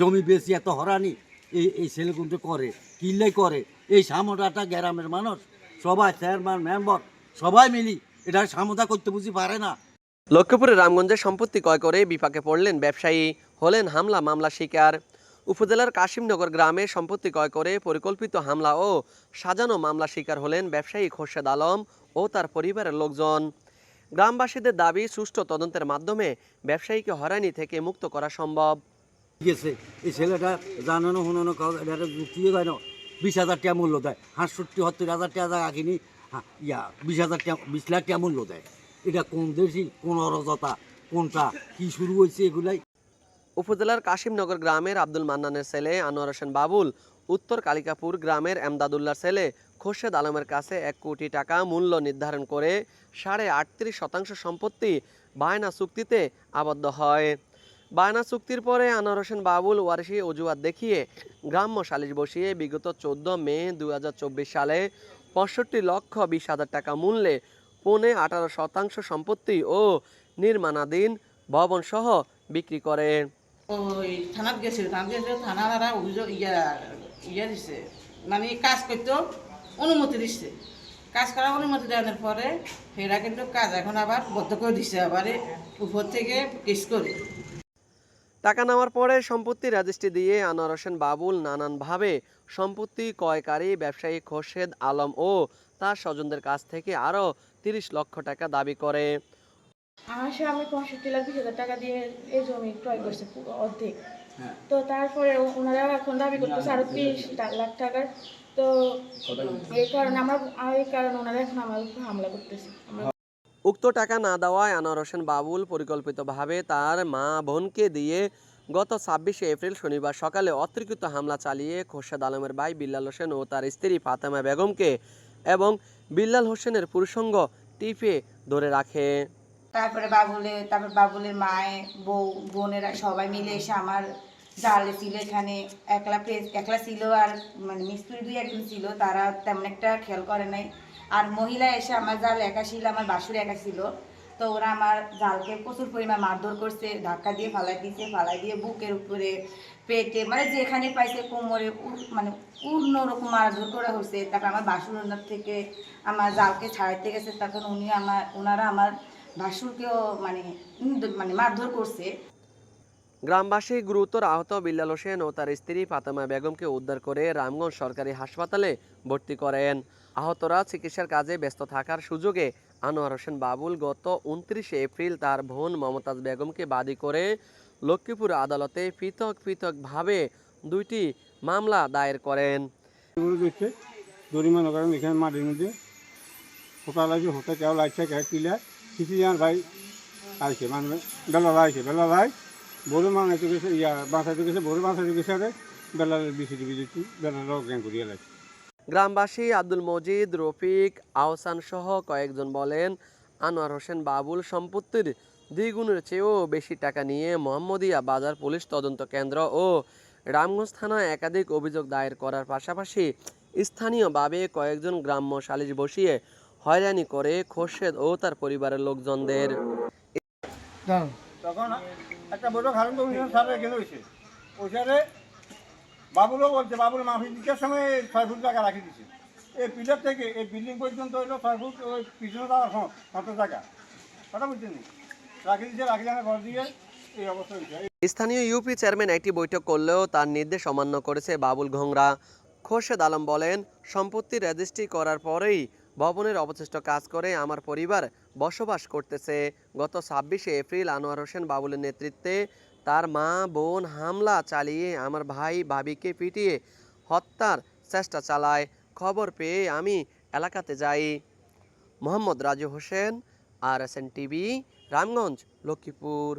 জমি বেশি, এত হরানি এই এই ছেলেগুলো করে কিনলেই করে। এই সামোটাটা গ্রামের মানুষ, সবাই চেয়ারম্যান মেম্বার সবাই মিলি এটা সামোদা করতে বুঝি পারে না। লক্ষ্মীপুরের রামগঞ্জে সম্পত্তি ক্রয় করে বিপাকে পড়লেন ব্যবসায়ী, হলেন হামলা, মামলা শিকার। উপজেলার কাশিমনগর গ্রামে সম্পত্তি ক্রয় করে পরিকল্পিত হামলা ও সাজানো মামলা শিকার হলেন ব্যবসায়ী খোরশেদ আলম ও তার পরিবারের লোকজন। গ্রামবাসীদের দাবি, সুষ্ঠু তদন্তের মাধ্যমে ব্যবসায়ীকে হয়রানি থেকে মুক্ত করা সম্ভব। গেছে। এই ছেলেটা জানানো কাউ এটা যুক্তিও দেয় না। বিশ হাজার টাকা মূল্য দেয়। হাঁসষট্টি সত্তর হাজার টাকা জায়গা কিনি হ্যাঁ, ইয়া বিশ হাজার টাকা বিশ লাখ টাকা মূল্য দেয়। এটা কোন দেশি কোন অরজতা কোনটা কি শুরু হয়েছে এগুলাই? উপজেলার কাশিমনগর গ্রামের আব্দুল মান্নানের ছেলে আনোয়ার হোসেন বাবুল উত্তর কালিকাপুর গ্রামের এমদাদুল্লার ছেলে খোরশেদ আলমের কাছে এক কোটি টাকা মূল্য নির্ধারণ করে সাড়ে আটত্রিশ শতাংশ সম্পত্তি বায়না চুক্তিতে আবদ্ধ হয়। বায়না চুক্তির পরে আনোয়ার হোসেন বাবুল ওয়ারিশি অজুহাত দেখিয়ে গ্রাম্য সালিশ বসিয়ে বিগত চোদ্দ মে দু হাজার চব্বিশ সালে পঁয়ষট্টি লক্ষ বিশ হাজার টাকা মূল্যে পৌনে আঠারো শতাংশ সম্পত্তি ও নির্মাণাধীন ভবন সহ বিক্রি করে। দিছে। মানে কাজ করতো, অনুমতি দিচ্ছে কাজ করার অনুমতি দেওয়ার পরে সেরা কিন্তু কাজ এখন আবার বদ্ধ করে দিচ্ছে আবার উপর থেকে কেস করে। টাকা নেওয়ার পরে সম্পত্তি রেজিস্ট্রি দিয়ে আনোয়ার হোসেন বাবুল নানানভাবে সম্পত্তি ক্রয়কারী ব্যবসায়ী খোরশেদ আলম ও তার স্বজনদের কাছ থেকে আরও তিরিশ লক্ষ টাকা দাবি করে। আমার স্বামী পঁয়ষট্টি লাখ বিশ হাজার টাকা দিয়ে এই জমি ক্রয় করছে অর্ধেক। তো তারপরে ওনারা এখন দাবি করতেছে আরও তিরিশ লাখ টাকার। তো এই কারণে আমরা এই কারণে ওনারা এখন আমার উপর হামলা করতেছে। আমরা উক্ত টাকা না দেওয়ায় আনোয়ার হোসেন বাবুল পরিকল্পিতভাবে তার মা বোনকে দিয়ে গত ছাব্বিশে এপ্রিল শনিবার সকালে অতর্কিত হামলা চালিয়ে খোরশেদ আলমের ভাই বিল্লাল হোসেন ও তার স্ত্রী ফাতেমা বেগমকে এবং বিল্লাল হোসেনের পুরুষঙ্গ টিপে ধরে রাখে। তারপরে বাবুলে, তারপর বাবুলের মায়ে, বউ, বোনেরা সবাই মিলে এসে আমার জালে ছিল এখানে। একলা একলা ছিল আর মানে মিস্ত্রি দুই একজন ছিল, তারা তেমন একটা খেয়াল করে নাই। আর মহিলা এসে আমার জাল একা ছিল, আমার বাসুর একা ছিল। তো ওরা আমার জালকে প্রচুর পরিমাণ মারধর করছে, ধাক্কা দিয়ে ফালাই দিয়েছে ফালাই দিয়ে বুকের উপরে, পেটে মানে যেখানে পাইছে কোমরে মানে অন্য রকম মারধর করা হয়েছে তারপর আমার বাসুর ওনার থেকে আমার জালকে ছাড়াইতে গেছে। তখন উনি আমার, ওনারা আমার ভাসুরকেও মানে মানে মারধর করছে। গ্রামবাসী গুরুতর আহত বিল্লাল হোসেন ও তার স্ত্রী ফাতেমা বেগমকে উদ্ধার করে রামগঞ্জ সরকারি হাসপাতালে ভর্তি করেন। আহতরা চিকিৎসার কাজে ব্যস্ত থাকার সুযোগে আনোয়ার হোসেন বাবুল গত উনত্রিশে এপ্রিল তার বোন মমতাজ বেগমকে বাদী করে লক্ষ্মীপুর আদালতে পৃথক পৃথকভাবে দুইটি মামলা দায়ের করেন। লাগছে ভাই মানে বেলা বেলা বড় মাংস গেছে ইয়া বেলার বেলার জ্ঞান করিয়া লাগছে গ্রামবাসী আব্দুল মজিদ রফিক আহসান সহ কয়েকজন বলেন আনোয়ার হোসেন বাবুল সম্পত্তির দ্বিগুণের চেয়েও বেশি টাকা নিয়ে মোহাম্মদিয়া বাজার পুলিশ তদন্ত কেন্দ্র ও রামগঞ্জ থানায় একাধিক অভিযোগ দায়ের করার পাশাপাশি স্থানীয়ভাবে কয়েকজন গ্রাম্য সালিশ বসিয়ে হয়রানি করে খোরশেদ ও তার পরিবারের লোকজনদের তখন একটা বড় খারণ কমিশন স্যার এখানে হয়েছে। ওই স্যারে বাবুলও বলছে, বাবুল মাফি দিতে সময় ছয় ফুট জায়গা রাখি দিছে এই পিলার থেকে এই বিল্ডিং পর্যন্ত হইল ছয় ফুট, ওই পিছনে তার কত জায়গা। কথা বুঝছেন রাখি দিচ্ছে রাখি জানা ঘর দিয়ে এই অবস্থা হয়েছে। স্থানীয় ইউপি চেয়ারম্যান একটি বৈঠক করলেও তার নির্দেশ অমান্য করেছে বাবুল ঘোংরা। খোরশেদ আলম বলেন, সম্পত্তি রেজিস্ট্রি করার পরেই ভবনের অবশিষ্ট কাজ করে আমার পরিবার বসবাস করতেছে। গত ছাব্বিশে এপ্রিল আনোয়ার হোসেন বাবুলের নেতৃত্বে তার মা বোন হামলা চালিয়ে আমার ভাই ভাবিকে পিটিয়ে হত্যার চেষ্টা চালায়। খবর পেয়ে আমি এলাকাতে যাই। Mohammad Raju Hossain, R S N TV, Ramganj, Lakshmipur.